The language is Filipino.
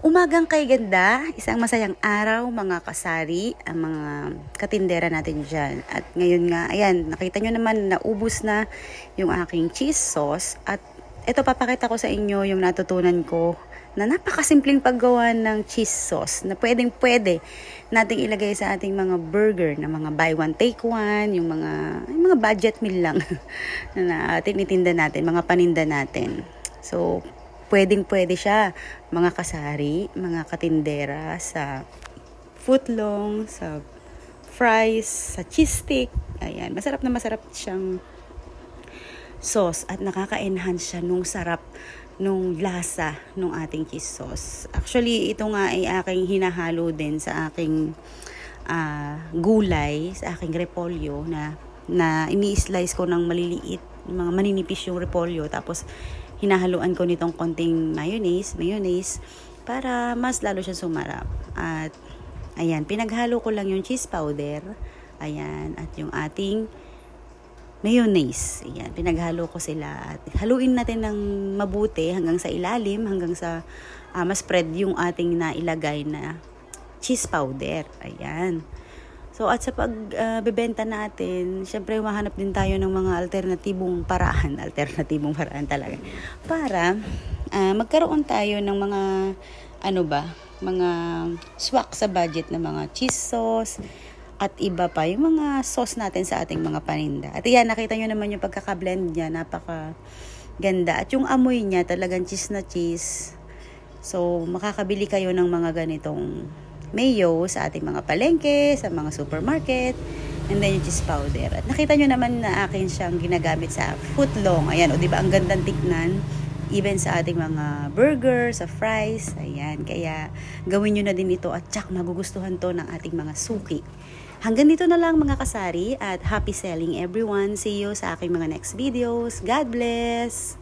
Umagang kay ganda, isang masayang araw mga kasari, ang mga katindera natin dyan. At ngayon nga, ayan, nakita nyo naman naubos na yung aking cheese sauce. At ito papakita ko sa inyo yung natutunan ko na napakasimpleng paggawa ng cheese sauce na pwedeng pwede nating ilagay sa ating mga burger na mga buy one take one, yung mga, yung mga budget meal lang na tinitinda natin, mga paninda natin. So, pwedeng pwede siya mga kasari, mga katindera sa footlong, sa fries, sa cheese stick. Ayan, masarap na masarap siyang sauce at nakaka-enhance siya nung sarap nung lasa nung ating cheese sauce. Actually, ito nga ay aking hinahalo din sa aking ah, gulay, sa aking repolyo na na ini-slice ko ng maliliit, yung mga maninipis yung repolyo tapos hinahaluan ko nitong konting mayonnaise, mayonnaise para mas lalo siya sumarap. At ayan, pinaghalo ko lang yung cheese powder. Ayan, at yung ating mayonnaise. Ayan, pinaghalo ko sila. At haluin natin ng mabuti hanggang sa ilalim, hanggang sa ah, ma-spread yung ating nailagay na cheese powder. Ayan. So at sa pagbebenta natin, syempre mahanap din tayo ng mga alternatibong paraan, alternatibong paraan talaga. Para ah, magkaroon tayo ng mga ano ba, mga swak sa budget na mga cheese sauce at iba pa yung mga sauce natin sa ating mga paninda. At yan, nakita nyo naman yung pagkakablend niya, napaka ganda. At yung amoy niya, talagang cheese na cheese. So, makakabili kayo ng mga ganitong mayo sa ating mga palengke, sa mga supermarket, and then yung cheese powder. At nakita nyo naman na akin siyang ginagamit sa footlong. Ayan, o ba ang gandang tiknan. Even sa ating mga burger, sa fries, ayan. Kaya gawin nyo na din ito at tsak magugustuhan to ng ating mga suki. Hanggang dito na lang mga kasari at happy selling everyone. See you sa aking mga next videos. God bless!